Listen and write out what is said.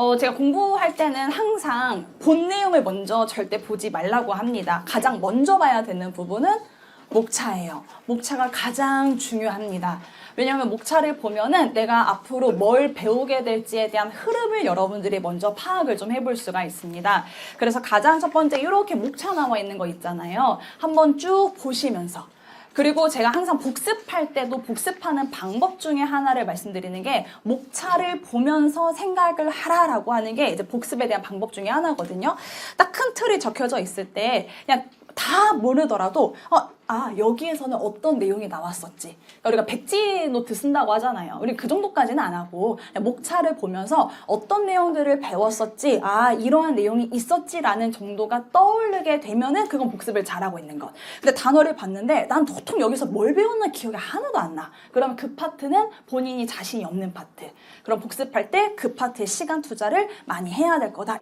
어, 제가 공부할 때는 항상 본 내용을 먼저 절대 보지 말라고 합니다. 가장 먼저 봐야 되는 부분은 목차예요. 목차가 가장 중요합니다. 왜냐하면 목차를 보면은 내가 앞으로 뭘 배우게 될지에 대한 흐름을 여러분들이 먼저 파악을 좀 해볼 수가 있습니다. 그래서 가장 첫 번째 이렇게 목차 나와 있는 거 있잖아요. 한번 쭉 보시면서 그리고 제가 항상 복습할 때도 복습하는 방법 중에 하나를 말씀드리는 게 목차를 보면서 생각을 하라라고 하는 게 이제 복습에 대한 방법 중에 하나거든요. 딱 큰 틀이 적혀져 있을 때 그냥 다 모르더라도 어, 아 여기에서는 어떤 내용이 나왔었지. 그러니까 우리가 백지 노트 쓴다고 하잖아요. 우리 그 정도까지는 안 하고 목차를 보면서 어떤 내용들을 배웠었지. 아 이러한 내용이 있었지라는 정도가 떠오르게 되면은 그건 복습을 잘하고 있는 것. 근데 단어를 봤는데 난 도통 여기서 뭘 배웠나 기억이 하나도 안 나. 그러면 그 파트는 본인이 자신이 없는 파트. 그럼 복습할 때 그 파트에 시간 투자를 많이 해야 될 거다.